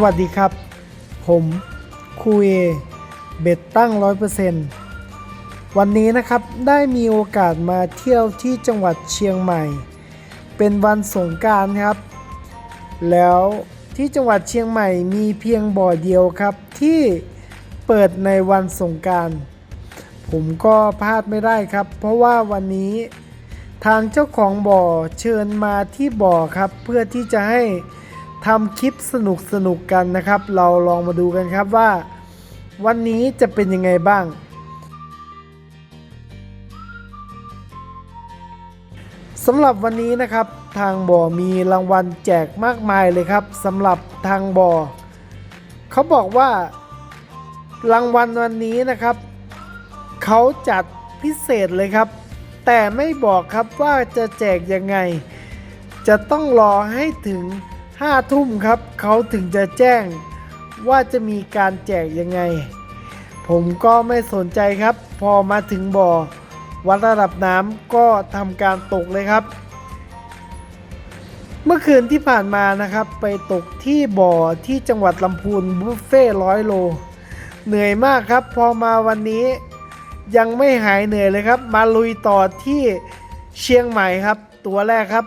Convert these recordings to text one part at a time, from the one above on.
สวัสดีครับ ผมคูเอเบ็ดตั้งร้อยเปอร์เซนต์วันนี้นะครับได้มีโอกาสมาเที่ยวที่จังหวัดเชียงใหม่ เป็นวันสงการครับ แล้วที่จังหวัดเชียงใหม่มีเพียงบ่อเดียวครับ ที่เปิดในวันสงการผมก็พลาดไม่ได้ครับ เพราะว่าวันนี้ทางเจ้าของบ่อเชิญมาที่บ่อครับ เพื่อที่จะให้ ทำคลิปสนุกสนุกๆกันนะครับ เราลองมาดูกันครับว่า วันนี้จะเป็นยังไงบ้าง สำหรับวันนี้นะครับทางบ่อมีรางวัลแจกมากมายเลยครับสำหรับทางบ่อเขาบอกว่ารางวัลวันนี้นะครับเขาจัดพิเศษเลยครับ แต่ไม่บอกครับว่าจะแจกยังไง จะต้องรอให้ถึง 5 ทุ่มครับเขาถึงจะแจ้งว่าจะมีการแจกยังไง ผมก็ไม่สนใจครับ พอมาถึงบ่อ วัดระดับน้ำก็ทำการตกเลยครับ เมื่อคืนที่ผ่านมานะครับ ไปตกที่บ่อที่จังหวัดลำพูนบุฟเฟ่ร้อยโล เหนื่อยมากครับ พอมาวันนี้ยังไม่หายเหนื่อยเลยครับ มาลุยต่อที่เชียงใหม่ครับ ตัวแรกครับ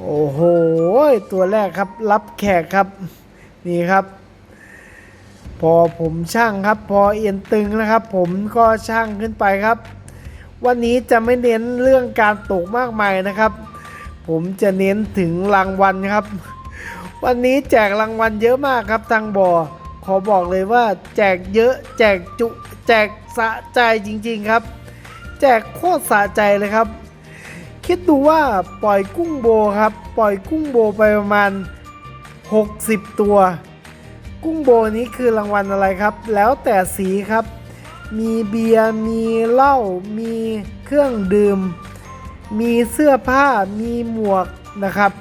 โอ้โห ตัวแรกครับ รับแขกครับ นี่ครับ พอผมช่างครับ พอเอียนตึงนะครับ ผมก็ช่างขึ้นไปครับ วันนี้จะไม่เน้นเรื่องการตกมากมายนะครับ ผมจะเน้นถึงรางวัลครับ วันนี้แจกรางวัลเยอะมากครับทางบ่อขอบอกเลยว่า แจกเยอะ แจกจุ แจกสะใจจริง ๆครับ แจกโคตรสะใจเลยครับ คิดดูว่าปล่อยกุ้งโบครับ ปล่อยกุ้งโบไปประมาณ 60 ตัว กุ้งโบนี้คือรางวัลอะไรครับ แล้วแต่สีครับ มีเบียร์มีเหล้ามีเครื่องดื่ม มีเสื้อผ้ามีหมวกนะครับ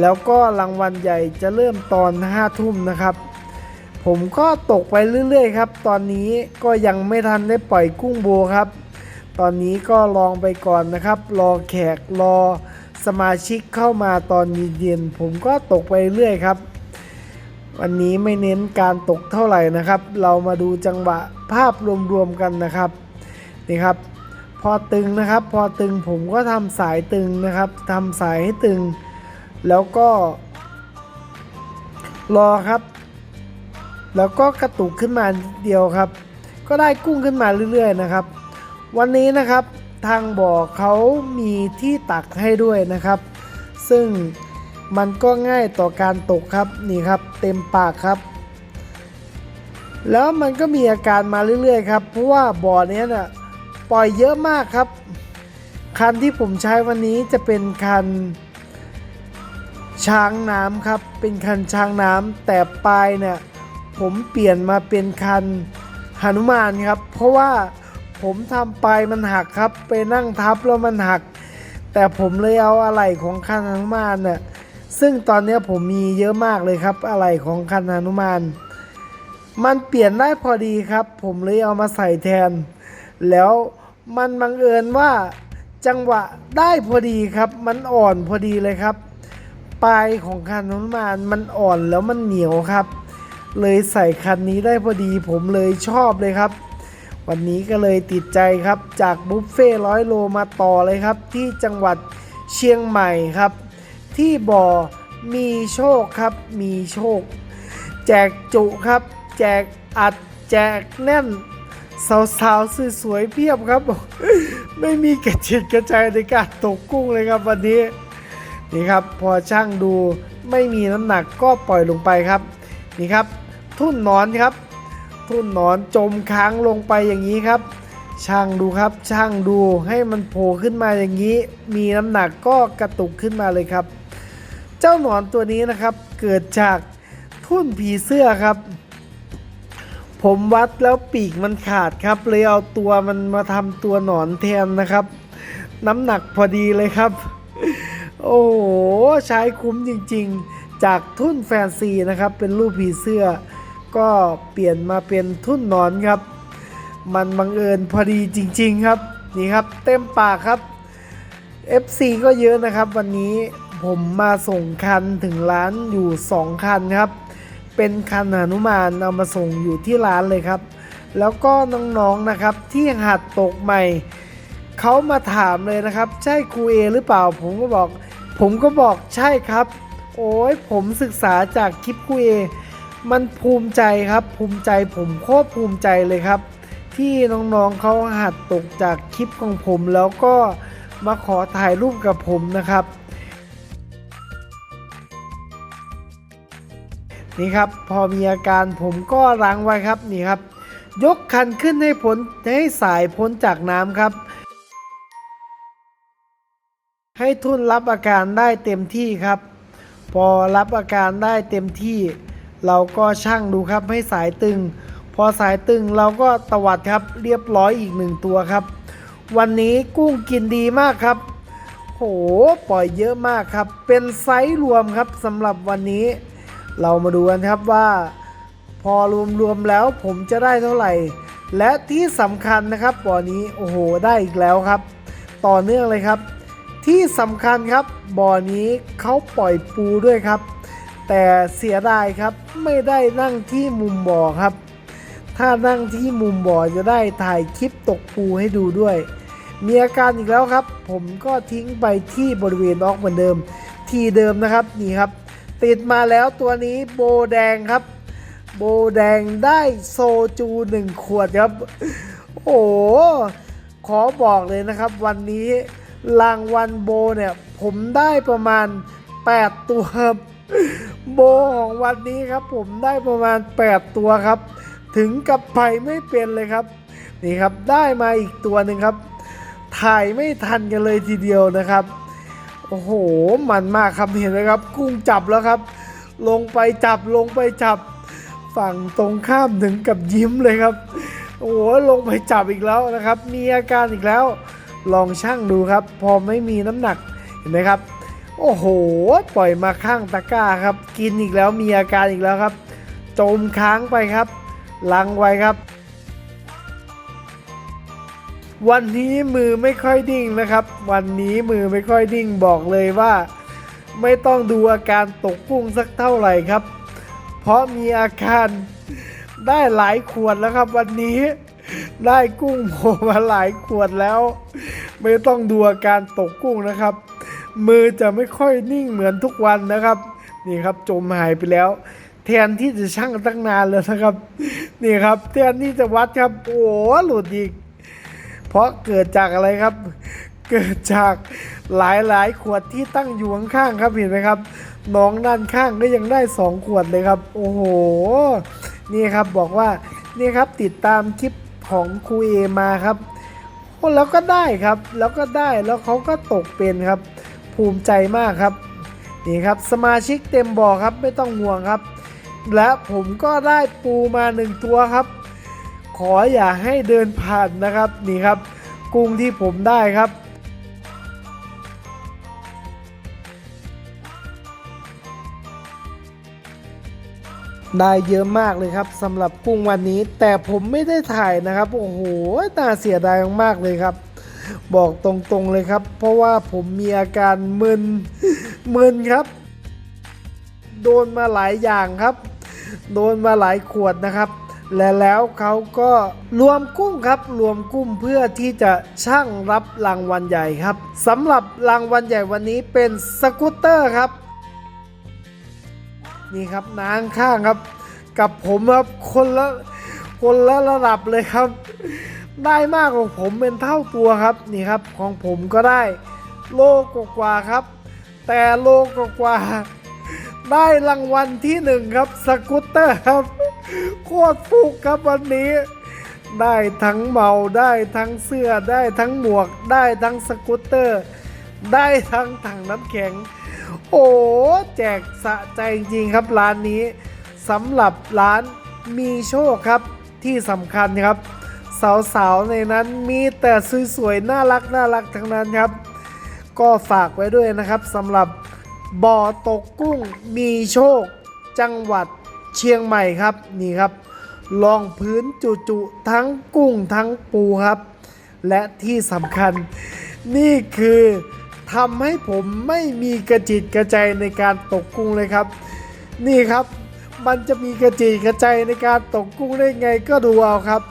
แล้วก็รางวัลใหญ่จะเริ่มตอน5ทุ่มนะครับผมก็ตกไปเรื่อยๆครับ ตอนนี้ก็ยังไม่ทันได้ปล่อยกุ้งโบครับ ตอนนี้ก็ลองไปก่อนนะครับ รอแขกรอสมาชิกเข้ามาตอนเย็นๆผมก็ตกไปเรื่อยครับ วันนี้ไม่เน้นการตกเท่าไหร่นะครับ เรามาดูจังหวะภาพรวมๆกันนะครับนี่ครับ พอตึงนะครับ พอตึงผมก็ทำสายตึงนะครับทำสายให้ตึง แล้วก็รอครับ แล้วก็กระตุกขึ้นมาเดียวครับ ก็ได้กุ้งขึ้นมาเรื่อย ๆ นะครับ วันนี้นะครับทางบ่อเขามีที่ตักให้ด้วยนะครับ ซึ่งมันก็ง่ายต่อการตกครับนี่ครับ เต็มปากครับ แล้วมันก็มีอาการมาเรื่อยๆครับเพราะว่าบ่อเนี้ยน่ะปล่อยเยอะมากครับ คันที่ผมใช้วันนี้จะเป็นคันช้างน้ำครับ เป็นคันช้างน้ำแต่ปลายเนี่ยผมเปลี่ยนมาเป็นคันหนุมานครับ เพราะว่า ผมทำปลายมันหักครับ ไปนั่งทับแล้วมันหัก แต่ผมเลยเอาอะไหล่ของคันหนุมานเนี่ยซึ่งตอนนี้ผมมีเยอะมากเลยครับอะไหล่ของคันหนุมาน มันเปลี่ยนได้พอดีครับ ผมเลยเอามาใส่แทน แล้วมันบังเอิญว่าจังหวะได้พอดีครับ มันอ่อนพอดีเลยครับปลายของคันหนุมานมันอ่อนแล้วมันเหนียวครับ เลยใส่คันนี้ได้พอดี ผมเลยชอบเลยครับ วันนี้ก็เลยติดใจครับจากบุฟเฟ่ร้อยโลมาต่อเลยครับ ที่จังหวัดเชียงใหม่ครับ ที่บ่อมีโชคครับ มีโชค แจกจุครับ แจกอัดแจกแน่น สาวๆสวยๆเพียบครับ ไม่มีกระจิตกระใจในการตกกุ้งเลยครับวันนี้นี่ครับพอช่างดูไม่มีน้ำหนักก็ปล่อยลงไปครับ นี่ครับ ทุ่นนอนครับ ทุ่นหนอนจมค้างลงไปอย่างนี้ครับ ช่างดูครับช่างดูให้มันโผล่ขึ้นมาอย่างนี้ มีน้ำหนักก็กระตุกขึ้นมาเลยครับ เจ้าหนอนตัวนี้นะครับเกิดจากทุ่นผีเสื้อครับ ผมวัดแล้วปีกมันขาดครับเลยเอาตัวมันมาทำตัวหนอนแทนนะครับ น้ำหนักพอดีเลยครับ โอ้โหใช้คุ้มจริงๆ จากทุ่นแฟนซีนะครับเป็นรูปผีเสื้อ ก็เปลี่ยนมาเป็นทุ่นนอนครับ มันบังเอิญพอดีจริง ๆครับนี่ครับเต็มปากครับ FC ก็เยอะนะครับ วันนี้ผมมาส่งคันถึงร้านอยู่ 2 คันครับ เป็นคันหนุมานเอามาส่งอยู่ที่ร้านเลยครับ แล้วก็น้องๆนะครับที่หัดตกใหม่เขามาถามเลยนะครับ ใช่ครูเอหรือเปล่า ผมก็บอก ผมก็บอกใช่ครับ โอ้ยผมศึกษาจากคลิปครูเอ มันภูมิใจครับ ภูมิใจผมโคตรภูมิใจเลยครับ ที่น้องๆเขาหัดตกจากคลิปของผม แล้วก็มาขอถ่ายรูปกับผมนะครับ นี่ครับพอมีอาการผมก็ล้างไว้ครับนี่ครับ ยกคันขึ้นให้พ้นให้สายพ้นจากน้ำครับ ให้ทุนรับอาการได้เต็มที่ครับ พอรับอาการได้เต็มที่ เราก็ช่างดูครับให้สายตึง พอสายตึงเราก็ตวัดครับเรียบร้อยอีกหนึ่งตัวครับ วันนี้กุ้งกินดีมากครับโหปล่อยเยอะมากครับ เป็นไซส์รวมครับสำหรับวันนี้ เรามาดูกันครับว่า พอรวมๆแล้วผมจะได้เท่าไหร่ และที่สำคัญนะครับบ่อนี้โอ้โหได้อีกแล้วครับ ต่อเนื่องเลยครับ ที่สำคัญครับบ่อนี้เขาปล่อยปูด้วยครับ แต่เสียดายครับไม่ได้นั่งที่มุมบ่อครับ ถ้านั่งที่มุมบ่อจะได้ถ่ายคลิปตกปูให้ดูด้วย มีอาการอีกแล้วครับ ผมก็ทิ้งไปที่บริเวณออกเหมือนเดิม ที่เดิมนะครับนี่ครับ ติดมาแล้วตัวนี้โบแดงครับ โบแดงได้โซจูหนึ่งขวดครับ โอ้ขอบอกเลยนะครับ วันนี้รางวัลโบเนี่ย ผมได้ประมาณ 8 ตัวครับ โบของวันนี้ครับผมได้ประมาณ 8 ตัวครับ ถึงกับไปไม่เป็นเลยครับ นี่ครับได้มาอีกตัวหนึ่งครับ ถ่ายไม่ทันกันเลยทีเดียวนะครับ โอ้โห มันมากครับเห็นไหมครับ กุ้งจับแล้วครับ ลงไปจับลงไปจับ ฝั่งตรงข้ามถึงกับยิ้มเลยครับ โอ้โหลงไปจับอีกแล้วนะครับ มีอาการอีกแล้ว ลองช่างดูครับ พอไม่มีน้ำหนักเห็นไหมครับ โอ้โห ปล่อยมาข้างตะกร้าครับ กินอีกแล้วมีอาการอีกแล้วครับ จมค้างไปครับ ลังไว้ครับ วันนี้มือไม่ค่อยดิ่งนะครับ วันนี้มือไม่ค่อยดิ่งบอกเลยว่า ไม่ต้องดูอาการตกกุ้งสักเท่าไหร่ครับ เพราะมีอาการได้หลายขวดแล้วครับ วันนี้ได้กุ้งโผล่มาหลายขวดแล้ว ไม่ต้องดูอาการตกกุ้งนะครับ มือจะไม่ค่อยนิ่งเหมือนทุกวันนะครับ นี่ครับจมหายไปแล้ว แทนที่จะชั่งตั้งนานแล้วนะครับ นี่ครับ แทนที่จะวัดครับ โอ้หลุดอีก เพราะเกิดจากอะไรครับ เกิดจากหลายหลายขวดที่ตั้งอยู่ข้างๆครับเห็นไหมครับน้องด้านข้างก็ยังได้สองขวดเลยครับ โอ้โห นี่ครับบอกว่านี่ครับติดตามคลิปของครูเอมาครับโอ้แล้วก็ได้ครับ แล้วก็ได้แล้วเขาก็ตกเป็นครับ ภูมิใจมากครับนี่ครับสมาชิกเต็มบ่อครับไม่ต้องห่วงครับ และผมก็ได้ปูมาหนึ่งตัวครับ ขออย่าให้เดินผ่านนะครับนี่ครับ กุ้งที่ผมได้ครับได้เยอะมากเลยครับสำหรับกุ้งวันนี้ แต่ผมไม่ได้ถ่ายนะครับ โอ้โหน่าเสียดายมากเลยครับ บอกตรงๆเลยครับ เพราะว่าผมมีอาการมึนมึนครับ โดนมาหลายอย่างครับ โดนมาหลายขวดนะครับ และแล้วเขาก็รวมกุ้งครับ รวมกุ้งเพื่อที่จะช่างรับรางวัลใหญ่ครับสำหรับรางวัลใหญ่วันนี้เป็นสกูตเตอร์ครับ นี่ครับนางข้างครับ กับผมครับคนละคนละระดับเลยครับ ได้มากกว่าผมเป็นเท่าตัวครับนี่ครับของผมก็ได้โลกกว่าครับ แต่โลกกว่า ได้รางวัลที่หนึ่งครับสกูตเตอร์ครับ โคตรฟุกครับวันนี้ ได้ทั้งเมาได้ทั้งเสื้อได้ทั้งหมวก ได้ทั้งสกูตเตอร์ ได้ทั้งถังน้ำแข็ง โอ้แจกสะใจจริงครับร้านนี้สำหรับร้านมีโชคครับที่สำคัญครับ สาวๆในนั้นมีแต่สวยๆน่ารักน่ารักทั้งนั้นครับ ก็ฝากไว้ด้วยนะครับสำหรับบ่อตกกุ้งมีโชค จังหวัดเชียงใหม่ครับนี่ครับลองพื้นจุๆทั้งกุ้งทั้งปูครับ และที่สำคัญ นี่คือทำให้ผมไม่มีกระจิตกระใจในการตกกุ้งเลยครับ นี่ครับ มันจะมีกระจิตกระใจในการตกกุ้งได้ไงก็ดูเอาครับ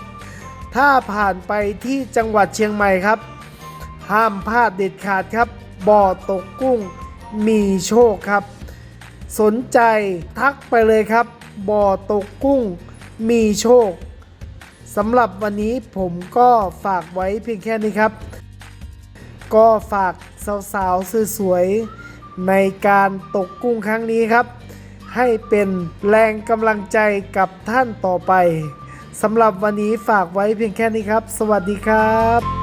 ถ้าผ่านไปที่จังหวัดเชียงใหม่ครับ ห้ามพลาดเด็ดขาดครับ บ่อตกกุ้งมีโชคครับ สนใจทักไปเลยครับ บ่อตกกุ้งมีโชคสำหรับวันนี้ผมก็ฝากไว้เพียงแค่นี้ครับ ก็ฝากสาวๆสวยๆในการตกกุ้งครั้งนี้ครับ ให้เป็นแรงกำลังใจกับท่านต่อไป สำหรับวันนี้ฝากไว้เพียงแค่นี้ครับ สวัสดีครับ